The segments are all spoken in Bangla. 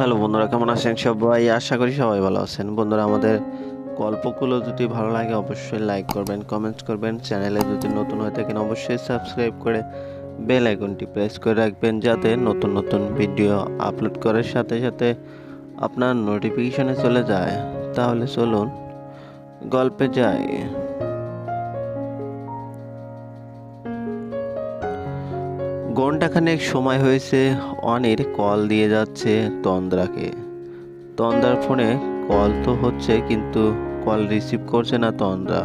হ্যালো বন্ধুরা, কেমন আছেন সবাই? আশা করি সবাই ভালো আছেন। বন্ধুরা, আমাদের গল্পগুলো যদি ভালো লাগে, অবশ্যই লাইক করবেন কমেন্টস করবেন। চ্যানেলে যদি নতুন হয়ে থাকেন, অবশ্যই সাবস্ক্রাইব করে বেল আইকনটি প্রেস করে রাখবেন, যাতে নতুন নতুন ভিডিও আপলোড করার সাথে সাথে আপনার নোটিফিকেশনে চলে যায়। তাহলে চলুন গল্পে যাই। ঘন্টাখানেক সময় হয়েছে, অনির কল দিয়ে যাচ্ছে তন্দ্রাকে। তন্দ্রার ফোনে কল তো হচ্ছে, কিন্তু কল রিসিভ করছে না তন্দ্রা।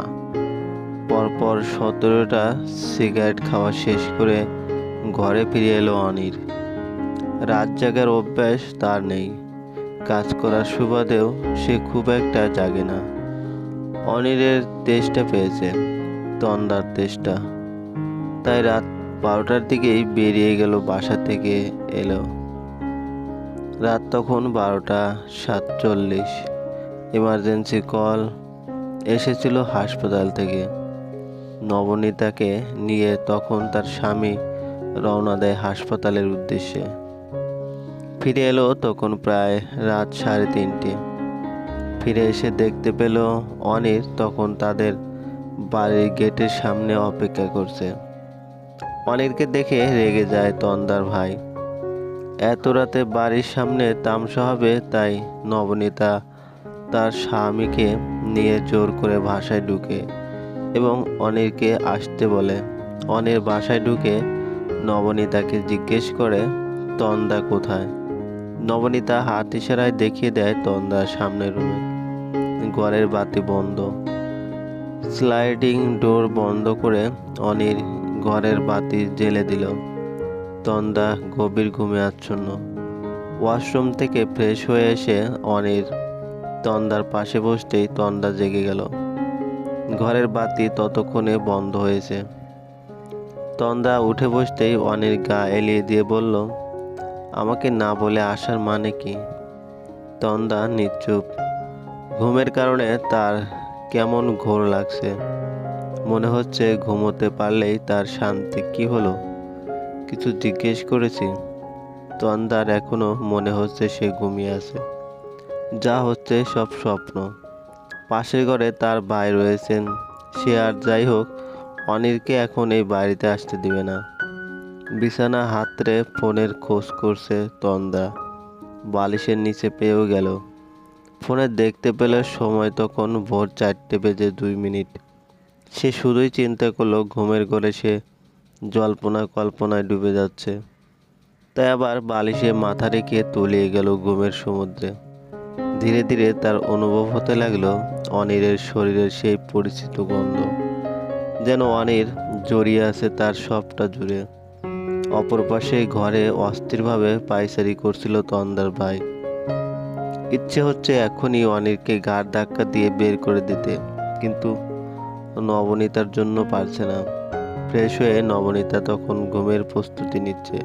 পরপর সতেরোটা সিগারেট খাওয়া শেষ করে ঘরে ফিরে এলো অনির। রাত জাগার অভ্যাস তার নেই। কাজ করার সুবাদেও সে খুব একটা জাগে না। অনিরের তেষ্টা পেয়েছে, তন্দ্রার তেষ্টা। তাই রাত বারোটার দিকেই বেরিয়ে গেল বাসা থেকে এলো। রাত তখন বারোটা সাতচল্লিশ। এমার্জেন্সি কল এসেছিল হাসপাতাল থেকে। নবনীতাকে নিয়ে তখন তার স্বামী রওনা দেয় হাসপাতালের উদ্দেশ্যে। ফিরে এলো তখন প্রায় রাত সাড়ে তিনটে। ফিরে এসে দেখতে পেল অনির তখন তাদের বাড়ির গেটের সামনে অপেক্ষা করছে। অনিরকে দেখে রেগে যায় তন্দার ভাই। এত রাতে বাড়ির সামনে তামসা হবে, তাই নবনীতা তার স্বামীকে নিয়ে জোর করে বাসায় ঢুকে এবং অনিরকে আসতে বলে। অনির বাসায় ঢুকে নবনীতাকে জিজ্ঞেস করে, তন্দা কোথায়? নবনীতা হাত ইশারায় দেখিয়ে দেয় তন্দার সামনের রুমে। ঘরের বাতি বন্ধ। স্লাইডিং ডোর বন্ধ করে অনির ঘরের বাতি জ্বেলে দিল। তন্দা গভীর ঘুমে আচ্ছন্ন। ওয়াশরুম থেকে ফ্রেশ হয়ে এসে অনির তন্দার পাশে বসতেই তন্দা জেগে গেল। ঘরের বাতি ততক্ষণে বন্ধ হয়েছে। তন্দা উঠে বসতেই অনির গা এলিয়ে দিয়ে বলল, আমাকে না বলে আসার মানে কি? তন্দা নিশ্চুপ ঘুমের কারণে তার কেমন ঘোর লাগছে। মনে হচ্ছে ঘুমোতে পারলেই তার শান্তি কি হলো? কিছু জিজ্ঞেস করেছি। তন্দার এখনও মনে হচ্ছে সে ঘুমিয়ে আছে। যা হচ্ছে সব স্বপ্ন। পাশের ঘরে তার ভাই রয়েছেন। সে আর যাই হোক অনিরকে এখন এই বাড়িতে আসতে দিবে না। বিছানা হাতরে ফোনের খোঁজ করছে তন্দা বালিশের নিচে পেয়েও গেল। ফোনে দেখতে পেলে সময় তখন ভোর চারটে বেজে দুই মিনিট। সে শুধুই চিন্তা করল, ঘুমের ঘরে সে জল্পনা কল্পনায় ডুবে যাচ্ছে। তাই আবার বালিশে মাথা রেখে তলিয়ে গেল ঘুমের সমুদ্রে। ধীরে ধীরে তার অনুভব হতে লাগল অনিরের শরীরের সেই পরিচিত গন্ধ, যেন অনির জড়িয়ে আছে তার সবটা জুড়ে। অপর পাশে ঘরে অস্থিরভাবে পায়চারি করছিল তন্দার ভাই। ইচ্ছে হচ্ছে এখনই অনিরকে গাড় ধাক্কা দিয়ে বের করে দিতে, কিন্তু নবনীতার জন্য পারছে না। ফ্রেশ হয়ে নবনীতা তখন ঘুমের প্রস্তুতি নিচ্ছে।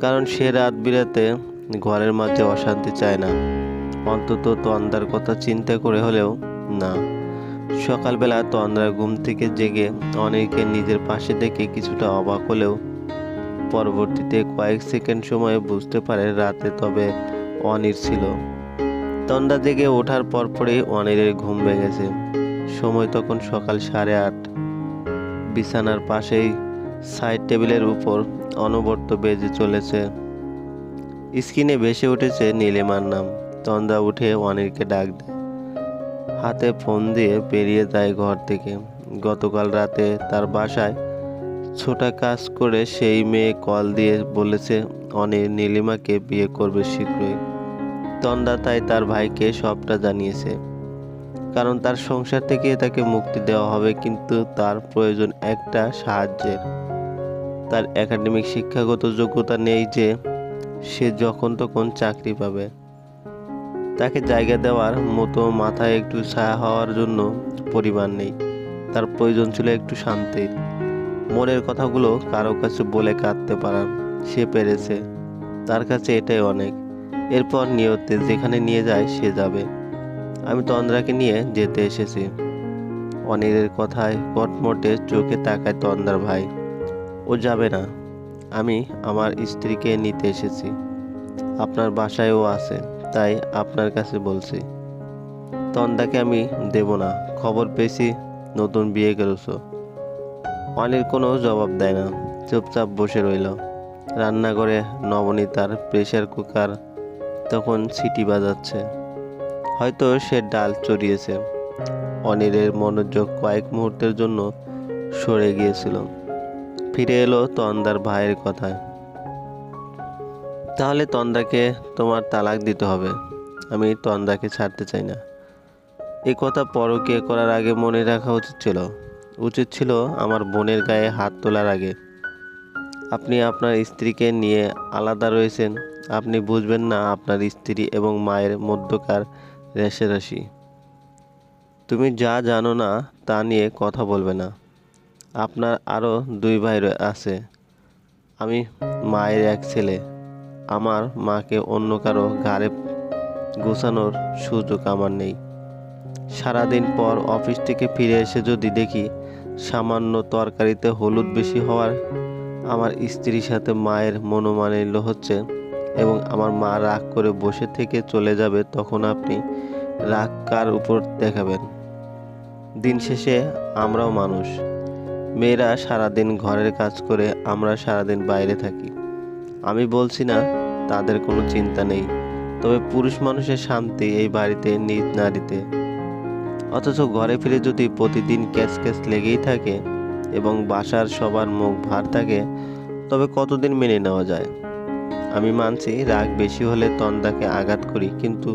কারণ সে রাত বিরাতে ঘরের মাঝে অশান্তি চায় না। অন্তত তন্দার কথা চিন্তা করে হলেও না। সকালবেলা তন্দ্রা ঘুম থেকে জেগে অনেকে নিজের পাশে দেখে কিছুটা অবাক হলেও পরবর্তীতে কয়েক সেকেন্ড সময়ে বুঝতে পারে রাতে তবে অনির ছিল। তন্দ্রা জেগে ওঠার পরপরই অনিরের ঘুম ভেঙেছে। সময় তখন সকাল সাড়ে আট। বিছানার পাশেই সাইড টেবিলের উপর অনবর্ত বেজে চলেছে। স্ক্রিনে ভেসে উঠেছে নীলিমার নাম। তন্দা উঠে অনিরকে ডাক দেয়। হাতে ফোন দিয়ে বেরিয়ে যায় ঘর থেকে। গতকাল রাতে তার বাসায় ছোটা কাজ করে সেই মেয়ে কল দিয়ে বলেছে, অনির নীলিমাকে বিয়ে করবে শীঘ্রই। তন্দা তাই তার ভাইকে সবটা জানিয়েছে। কারণ তার সংসার থেকে তাকে মুক্তি দেওয়া হবে, কিন্তু তার প্রয়োজন একটা সাহায্যের। তার একাডেমিক শিক্ষাগত যোগ্যতা নেই যে সে যখন তখন চাকরি পাবে। তাকে জায়গা দেওয়ার মতো মাথায় একটু ছায়া হওয়ার জন্য পরিবার নেই। তার প্রয়োজন ছিল একটু শান্তির মনের কথাগুলো কারও কাছে বলে কাঁদতে পারার সে পেরেছে। তার কাছে এটাই অনেক। এরপর নিয়তে যেখানে নিয়ে যায় সে যাবে। আমি তন্দ্রাকে নিয়ে যেতে এসেছি। অনিরের কথায় কটমটে চোখে তাকায় তন্দ্রার ভাই। ও যাবে না। আমি আমার স্ত্রীকে নিতে এসেছি। আপনার বাসায়ও আছে, তাই আপনার কাছে বলছি। তন্দাকে আমি দেব না। খবর পেয়েছি, নতুন বিয়ে করেছ। অনির কোনো জবাব দেয় না। চুপচাপ বসে রইল। রান্নাঘরে নবনীতার প্রেশার কুকার তখন সিটি বাজাচ্ছে। হয়তো সে ডাল চড়িয়েছে। অনিরের মনোযোগ কয়েক মুহূর্তের জন্য সরে গিয়েছিল। ফিরে এলো তন্দার ভাইয়ের কথায়। তাহলে তন্দাকে তোমার তালাক দিতে হবে। আমি তন্দাকে ছাড়তে চাই না। এই কথা পরকে করার আগে মনে রাখা উচিত ছিল। উচিত ছিল আমার বোনের গায়ে হাত তোলার আগে। আপনি আপনার স্ত্রীকে নিয়ে আলাদা রয়েছেন। আপনি বুঝবেন না আপনার স্ত্রী এবং মায়ের মধ্যকার রেশারেশি। তুমি যা জানো না, তা নিয়ে কথা বলবে না। আপনার আরও দুই ভাই আছে। আমি মায়ের এক ছেলে। আমার মাকে অন্য কারও ঘাড়ে গোছানোর সুযোগ আমার নেই। সারাদিন পর অফিস থেকে ফিরে এসে যদি দেখি সামান্য তরকারিতে হলুদ বেশি হওয়ার আমার স্ত্রীর সাথে মায়ের মনোমালিন্য হচ্ছে এবং আমার মা রাগ করে বসে থেকে চলে যাবে, তখন আপনি রাগ কার উপর দেখাবেন? দিন শেষে আমরাও মানুষ। মেয়েরা সারাদিন ঘরের কাজ করে, আমরা সারাদিন বাইরে থাকি। আমি বলছি না, তাদের কোনো চিন্তা নেই। তবে পুরুষ মানুষের শান্তি এই বাড়িতে নিজ নারীতে। অথচ ঘরে ফিরে যদি প্রতিদিন ক্যাচ ক্যাচ লেগেই থাকে এবং বাসার সবার মুখ ভার থাকে, তবে কতদিন মেনে নেওয়া যায়? আমি মানছি রাগ বেশি হলে তন্দাকে আঘাত করি, কিন্তু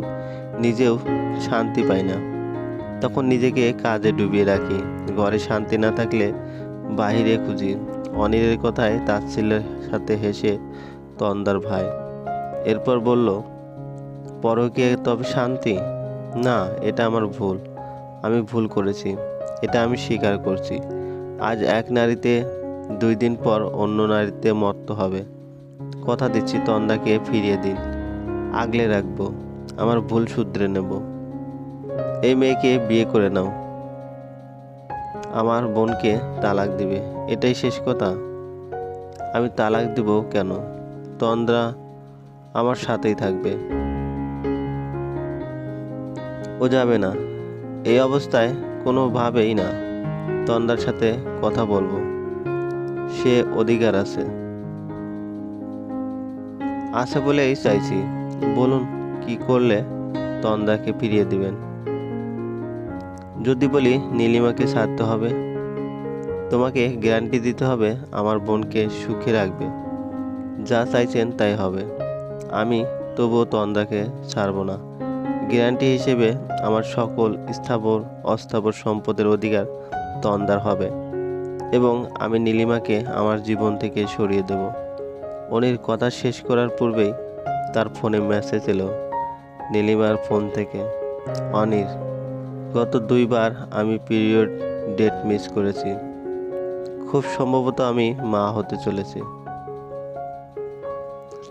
নিজেও শান্তি পাই না। তখন নিজেকে কাজে ডুবিয়ে রাখি। ঘরে শান্তি না থাকলে বাহিরে খুঁজি। অনিলের কথায় তাচ্ছিল্যের সাথে হেসে তন্দার ভাই এরপর বলল পরকে তবে শান্তি? না, এটা আমার ভুল। আমি ভুল করেছি। এটা আমি স্বীকার করছি। আজ এক নারীতে দুই দিন পর অন্য নারীতে মত্ত হবে। কথা দিচ্ছি তন্দাকে ফিরিয়ে দিন। আগলে রাখব। আমার ভুল শুধরে নেব। এই মেয়েকে বিয়ে করে নাও। আমার বোনকে তালাক দিবে। এটাই শেষ কথা। আমি তালাক দিব কেন? তন্দ্রা আমার সাথেই থাকবে। ও যাবে না। এই অবস্থায় কোনোভাবেই না তন্দার সাথে কথা বলব। সে অধিকার আছে। আছে বলেই চাইছি। বলুন, কি করলে তন্দাকে ফিরিয়ে দিবেন? যদি বলি, নীলিমাকে ছাড়তে হবে। তোমাকে গ্যারান্টি দিতে হবে, আমার বোনকে সুখে রাখবে। যা চাইছেন তাই হবে। আমি তবুও তন্দাকে ছাড়বো না। গ্যারান্টি হিসেবে আমার সকল স্থাবর, অস্থাবর সম্পদের অধিকার তন্দার হবে এবং আমি নীলিমাকে আমার জীবন থেকে সরিয়ে দেব। অনির কথা শেষ করার পূর্বেই তার ফোনে মেসেজ এলো নীলিমার ফোন থেকে, অনির, গত দুইবার আমি পিরিয়ড ডেট মিস করেছি। খুব সম্ভবত আমি মা হতে চলেছি।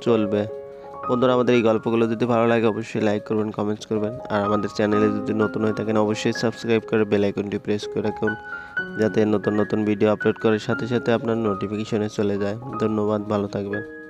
চলবে। বন্ধুরা, আমাদের এই গল্পগুলো যদি ভালো লাগে, অবশ্যই লাইক করবেন কমেন্টস করবেন। আর আমাদের চ্যানেলে যদি নতুন হয়ে থাকেন, অবশ্যই সাবস্ক্রাইব করে বেল আইকনটি প্রেস করে রাখুন। যাতে নতুন নতুন ভিডিও আপলোড করার সাথে সাথে আপনার নোটিফিকেশনে চলে যায়। ধন্যবাদ, ভালো থাকবেন।